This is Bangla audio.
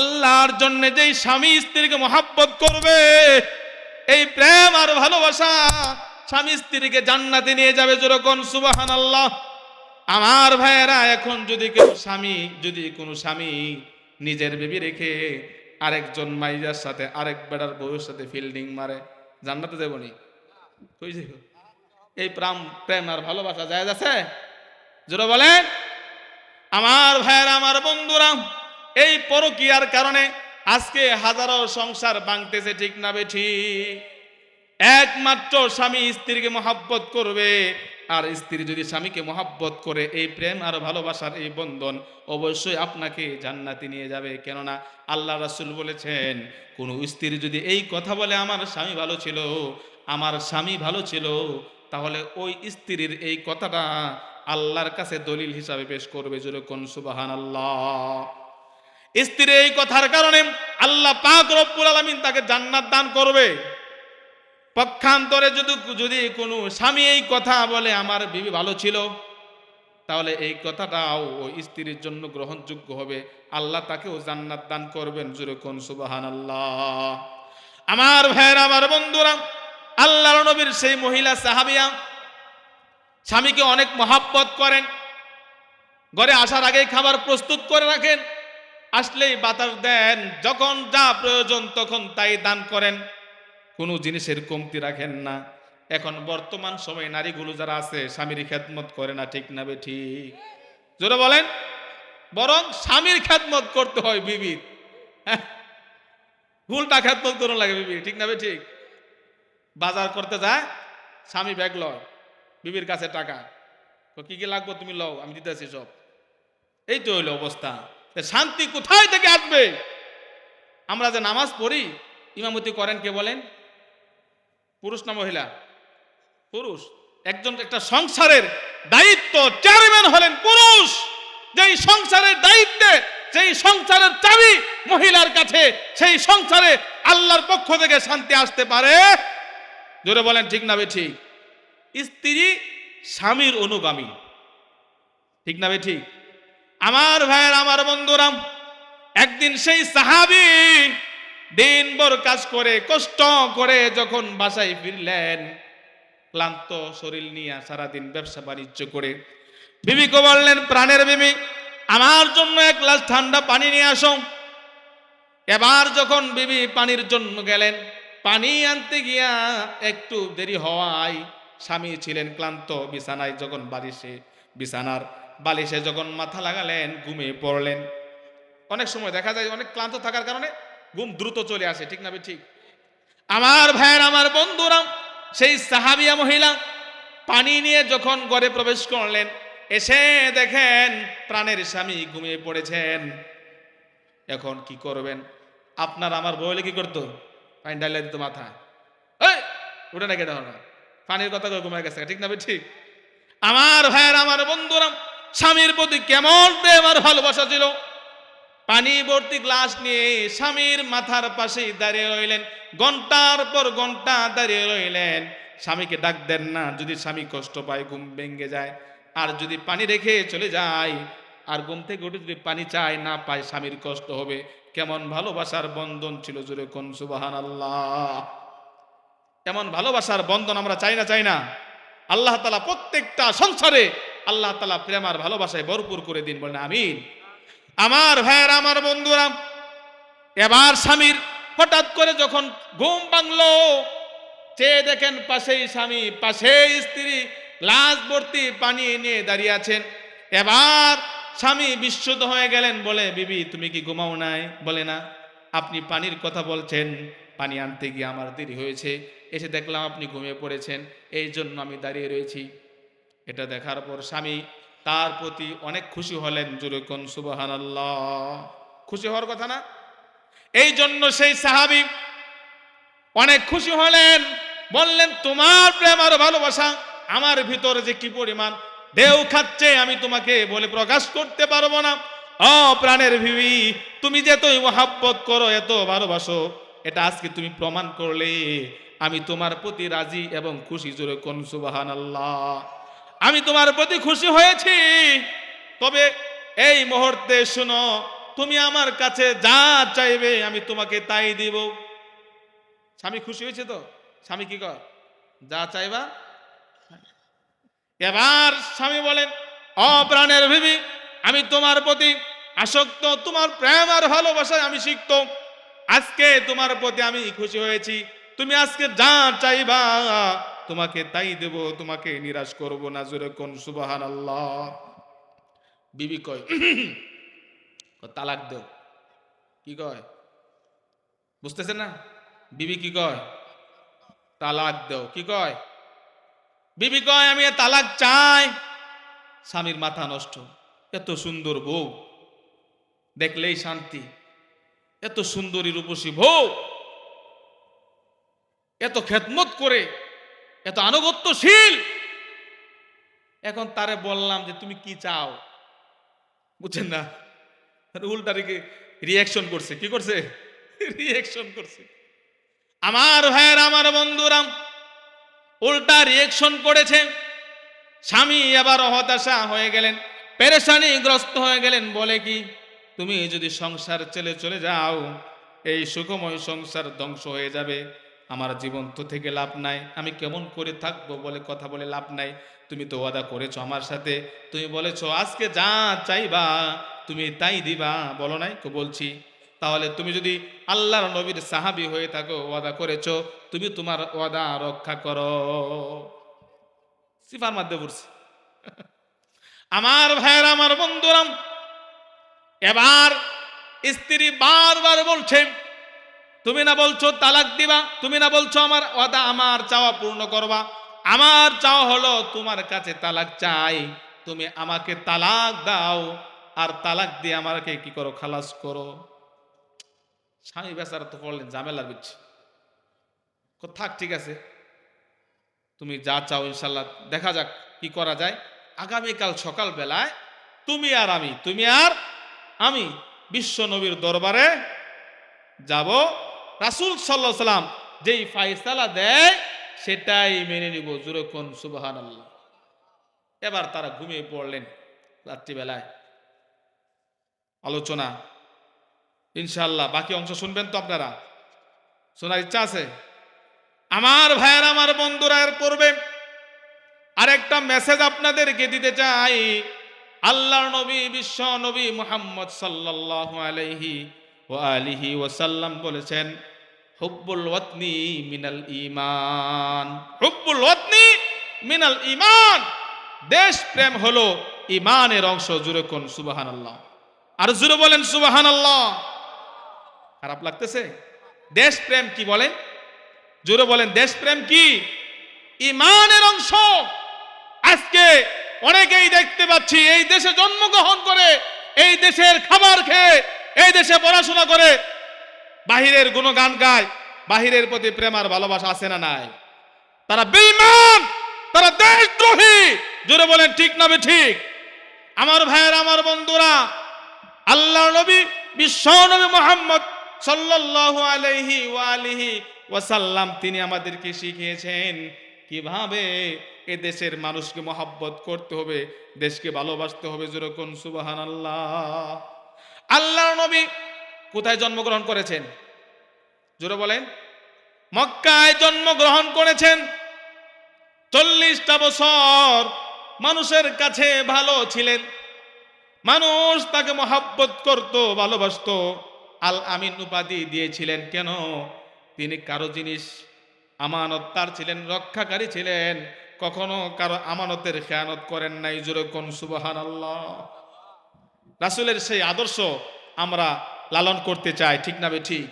আল্লাহর জন্য যেই স্বামী স্ত্রীকে মহাব্বত করবে, এই প্রেম আর ভালোবাসা স্বামী স্ত্রীকে জান্নাতে নিয়ে যাবে যেরকম সুবাহান আল্লাহ আমার ভাইয়েরা, এখন যদি কেউ স্বামী, যদি কোনো স্বামী নিজের বেবি রেখে আরেকজন মাইজার সাথে আরেক বেড়ার বউয়ের সাথে ফিল্ডিং মারে, জান্নাতে দেবনি যাইব? এই প্রাম, প্রেম আর ভালোবাসা যায় আছে? জোরে বলেন। আমার ভাইয়েরা, আমার বন্ধুরা এই পরকিয়ার কারণে আজকে হাজারো সংসার ভাঙতেছে, ঠিক না বেঠি একমাত্র স্বামী স্ত্রীকে মহাব্বত করবে, আর স্ত্রী যদি স্বামীকে মহাব্বত করে, এই প্রেম আর ভালোবাসার এই বন্ধন অবশ্যই আপনাকে জান্নাতি নিয়ে যাবে। কেননা আল্লাহ রাসূল বলেছেন, কোন স্ত্রী যদি এই কথা বলে, আমার স্বামী ভালো ছিল, আমার স্বামী ভালো ছিল, তাহলে ওই স্ত্রীর এই কথাটা আল্লাহর কাছে দলিল হিসাবে পেশ করবে যেরকম সুবাহান আল্লাহ স্ত্রী এই কথার কারণে আল্লাহ পাক রব্বুল আলামিন তাকে জান্নাত দান করবে। পক্ষান্তরে যদি যদি কোনো স্বামী এই কথা বলে, আমার বিবি ভালো ছিল তাহলে এই কথাটাও ওই স্ত্রীর জন্য গ্রহণযোগ্য হবে। আল্লাহ তাকেও জান্নাত দান করবেন। যেরকম সুবাহান আল্লাহ আমার ভাইয়ের, আমার বন্ধুরা আল্লাহ নবীর সেই মহিলা সাহাবিয়া স্বামীকে অনেক মহাব্বত করেন। ঘরে আসার আগেই খাবার প্রস্তুত করে রাখেন। আসলেই বাতাস দেন যখন যা প্রয়োজন তখন তাই দান করেন। কোনো জিনিসের কমতি রাখেন না। এখন বর্তমান সময়ে নারীগুলো যারা আছে স্বামীর খেদমত করে না ঠিক না ঠিক। জোরে বলেন। বরং স্বামীর খেদমত করতে হয় বিবির হ্যাঁ, ভুলটা খেদমত করুন লাগে বিবি ঠিক না ঠিক? বাজার করতে যায় স্বামী ব্যাগ লয় বিবির কাছে টাকা। কি কি লাগবে তুমি লও আমি দিতেছি সব। এই তো হইল অবস্থা। শান্তি কোথায় থেকে আসবে? আমরা যে নামাজ পড়ি, ইমামতি করেন কে বলেন? পুরুষ না মহিলা? পুরুষ। একজন একটা সংসারের দায়িত্ব, চেয়ারম্যান হলেন পুরুষ। যেই সংসারের দায়িত্বে সেই সংসারের চাবি মহিলার কাছে, সেই সংসারে আল্লাহর পক্ষ থেকে শান্তি আসতে পারে। জোরে বলেন, ঠিক না ঠিক? স্ত্রী স্বামীর অনুগামী। ঠিক না বে ঠিক? আমার ভাইয়ের, আমার বন্ধুরাম একদিন সেই সাহাবি দিনভর কাজ করে, কষ্ট করে যখন বাসায় ফিরলেন, ক্লান্ত শরীর নিয়ে সারাদিন ব্যবসা বাণিজ্য করে, বিবিকে বললেন, প্রাণের বিবি, আমার জন্য এক গ্লাস ঠান্ডা পানি নিয়ে আসো। এবার যখন বিবি পানির জন্য গেলেন, পানি আনতে গিয়া একটু দেরি হওয়ায় স্বামী ছিলেন ক্লান্ত, বিছানায়, যখন বালিশে বিছানার বালিশে যখন মাথা লাগালেন ঘুমিয়ে পড়লেন। অনেক সময় দেখা যায় অনেক ক্লান্ত থাকার কারণে ঘুম দ্রুত চলে আসে, ঠিক না ঠিক। আমার ভাইয়ের, আমার বন্ধুরা, সেই সাহাবিয়া মহিলা পানি নিয়ে যখন ঘরে প্রবেশ করলেন, এসে দেখেন প্রাণের স্বামী ঘুমিয়ে পড়েছেন। এখন কি করবেন? আপনার আমার বইলে কি করতো? পানি ডালিয়ে দিত মাথা। এই, উঠে না কেটে পানির কথা ঘুমায় গেছে, ঠিক না ঠিক। আমার ভাইয়ের, আমার বন্ধুরা স্বামীর প্রতি কেমন প্রেম আর ভালোবাসা ছিল? পানি ভর্তি গ্লাস নিয়ে স্বামীর মাথার পাশে দাঁড়িয়ে রইলেন। ঘণ্টার পর ঘণ্টা দাঁড়িয়ে রইলেন। স্বামীকে ডাক দেন না, যদি স্বামী কষ্ট পায়, ঘুম ভেঙে যায়। আর যদি পানি রেখে চলে যায়, আর ঘুম থেকে উঠে যদি পানি চায়, না পায়, স্বামীর কষ্ট হবে। কেমন ভালোবাসার বন্ধন ছিল জুড়ে কোন সুবাহান আল্লাহ এমন ভালোবাসার বন্ধন আমরা চাই না চাই না। আল্লাহ তালা প্রত্যেকটা সংসারে আল্লাহ তালা প্রেম আর ভালোবাসায় ভরপুর করে দিন বলেন, আমিন। আমার ভাইয়ের, আমার বন্ধুরা, এবার স্বামীর হঠাৎ করে যখন ঘুম ভাঙলো, চেয়ে দেখেন পাশেই স্বামী, পাশেই স্ত্রী লাশ ভর্তি পানি নিয়ে দাঁড়িয়ে আছেন। এবার স্বামী বিশুদ্ধ হয়ে গেলেন, বলে, বিবি, তুমি কি ঘুমাও নাই? বলে, না। আপনি পানির কথা বলছেন, পানি আনতে গিয়ে আমার দেরি হয়েছে। এসে দেখলাম আপনি ঘুমিয়ে পড়েছেন, এই জন্য আমি দাঁড়িয়ে রয়েছি। এটা দেখার পর স্বামী তার প্রতি অনেক খুশি হলেন জুরুকন সুবাহান খুশি হওয়ার কথা না? এই জন্য সেই সাহাবি অনেক খুশি হলেন, বললেন, তোমার প্রেম আর ভালোবাসা আমার ভিতরে যে কি পরিমাণ? দেও খাচ্ছে, আমি তোমাকে বলে প্রকাশ করতে পারব না। অ প্রাণের ভিবি তুমি যে এতই মহাব্বত করো, এত ভালোবাসো, এটা আজকে তুমি প্রমাণ করলে, আমি তোমার প্রতি রাজি এবং খুশি, জোরে কোন সুবাহান আল্লাহ আমি তোমার প্রতি খুশি হয়েছি। তবে এই মুহূর্তে শুনো, তুমি আমার কাছে যা চাইবে আমি তোমাকে তাই দিব। স্বামী খুশি হয়েছে তো? স্বামী কি কর যা চাইবা। এবার স্বামী বলেন অপ্রাণের ভিবি আমি তোমার প্রতি আসক্ত, তোমার প্রেম আর ভালোবাসায় আমি শিখত আজকে তোমার প্রতি আমি খুশি হয়েছি। তুমি আজকে যা চাইবা তোমাকে তাই দেব, তোমাকে নিরাশ করব না। জোরে কোন সুবাহান আল্লাহ বিবি কয় তালাক দেও। কি কয়? বুঝতেছেন না? বিবি কি কয়? তালাক দেও। কি কয়? বিবি কয়, আমি তালাক চাই। স্বামীর মাথা নষ্ট। এত সুন্দর বউ। দেখলেই শান্তি। এত সুন্দরী রূপসী বউ। এত খেদমত করে এত আনুগত্যশীল। এখন তারে বললাম যে, তুমি কি চাও? বুঝছেন না? উল্টা রেখে রিয়াকশন করছে। কি করছে? রিয়াকশন করছে। আমার ভাইয়ের, আমার বন্ধুরাম উল্টা রিয়েকশন করেছে। স্বামী আবার হতাশা হয়ে গেলেন, পেরেশানিগ্রস্ত হয়ে গেলেন। বলে কি, তুমি যদি সংসার চলে চলে যাও, এই সুখময় সংসার ধ্বংস হয়ে যাবে। আমার জীবন তো থেকে লাভ নাই। আমি কেমন করে থাকব বলে কথা বলে লাভ নাই। তুমি তো ওয়াদা করেছ আমার সাথে। তুমি বলেছ, আজকে যা চাইবা, তুমি তাই দিবা। বলো নাই তো বলছি। তাহলে তুমি যদি আল্লাহর নবীর সাহাবি হয়ে থাকো, ওয়াদা করেছ, তুমি তোমার ওয়াদা রক্ষা করো। সিফার মধ্যে পড়ছি। আমার ভাইয়ের, আমার বন্ধুরাম, এবার স্ত্রী বারবার বলছে তুমি না বলছো তালাক দিবা, তুমি না বলছো আমার ওয়াদা, আমার চাওয়া পূর্ণ করবা। আমার চাওয়া হলো তোমার কাছে তালাক চাই, তুমি আমাকে তালাক দাও, আর তালাক দিয়ে আমাকে কি করো, খালাস করো। স্বামী বেচারা তো পড়লেন ঝামেলার বিচ্ছে। কো- থাক, ঠিক আছে। তুমি যা চাও ইনশাল্লাহ, দেখা যাক কি করা যায়। আগামীকাল সকাল বেলায় তুমি আর আমি, তুমি আর আমি বিশ্ব নবীর দরবারে যাব রাসুল সাল্লাহ সাল্লাম যেই ফাইসালা দেয়, সেটাই মেনে নিব। জুরক্ষণ সুবাহান আল্লাহ এবার তারা ঘুমিয়ে পড়লেন রাত্রিবেলায়। আলোচনা। ইনশাল্লাহ বাকি অংশ শুনবেন তো আপনারা। শোনার ইচ্ছা আছে? আমার ভাইয়ের, আমার বন্ধুরা, এর পূর্বে আরেকটা মেসেজ আপনাদেরকে দিতে চাই। আল্লাহর নবী, বিশ্ব নবী মুহাম্মদ সাল্লাল্লাহু আলাইহি ও আলিহি ওয়াসাল্লাম বলেছেন হুব্বুল ওয়াতনি মিনাল ঈমান। হুব্বুল ওয়াতনি মিনাল ঈমান। দেশ প্রেম হলো ঈমানের অংশ জুড়ে কোন সুবহানাল্লাহ। আর জুড়ে বলেন সুবহানাল্লাহ। খারাপ লাগতেছে? দেশ প্রেম কি বলেন? জোরে বলেন, দেশপ্রেম কি? ইমানের অংশ। আজকে অনেকেই দেখতে পাচ্ছি এই দেশে জন্মগ্রহণ করে, এই দেশের খাবার খেয়ে, এই দেশে পড়াশোনা করে বাহিরের গুণগান গায়, বাহিরের প্রতি প্রেম আর ভালোবাসা আছে না নাই? তারা বেঈমান, তারা দেশদ্রোহী। জোরে বলেন, ঠিক না ঠিক? আমার ভাইয়ের, আমার বন্ধুরা, আল্লাহ নবী, বিশ্ব নবী মোহাম্মদ সাল্লাল্লাহু আলাইহি ওয়া আলিহি ওয়াসাল্লাম, তিনি আমাদেরকে শিখিয়েছেন কীভাবে এ দেশের মানুষকে মহাব্বত করতে হবে, দেশকে ভালোবাসতে হবে। যেরকম সুবাহান আল্লাহ আল্লাহর নবী কোথায় জন্মগ্রহণ করেছেন? জোরে বলেন। মক্কায় জন্মগ্রহণ করেছেন। চল্লিশটা বছর মানুষের কাছে ভালো ছিলেন। মানুষ তাকে মহাব্বত করত, ভালোবাসতো। আল আমিন উপাধি দিয়েছিলেন। কেন? তিনি কারও জিনিস আমানত তার ছিলেন, রক্ষাকারী ছিলেন। কখনো কারও আমানতের খেয়ানত করেন নাই। জোরে কোন সুবাহান আল্লাহ রাসুলের সেই আদর্শ আমরা লালন করতে চায় ঠিক না বে ঠিক?